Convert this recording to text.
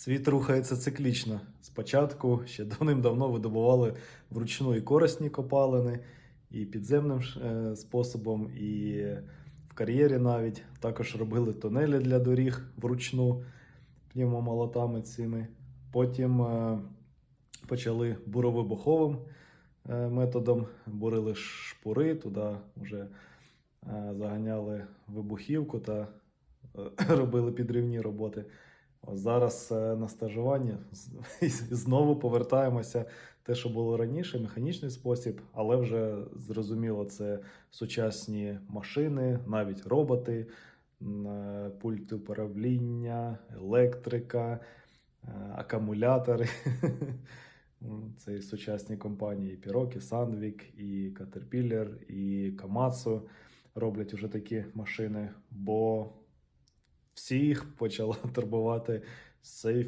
Світ рухається циклічно. Спочатку ще давним-давно видобували вручну і корисні копалини, і підземним е, способом, і в кар'єрі навіть. Також робили тунелі для доріг вручну пневмомолотами цими. Потім е, почали буровибуховим е, методом, бурили шпури, туди вже заганяли вибухівку та робили підривні роботи. Зараз е, на стажуванні знову повертаємося те, що було раніше, механічний спосіб, але вже зрозуміло, це сучасні машини, навіть роботи, е, пульти управління, електрика, е, акумулятори. Це сучасні компанії, Pirok, і Sandvik, і Caterpillar, і Komatsu роблять уже такі машини, бо всіх почала турбувати цей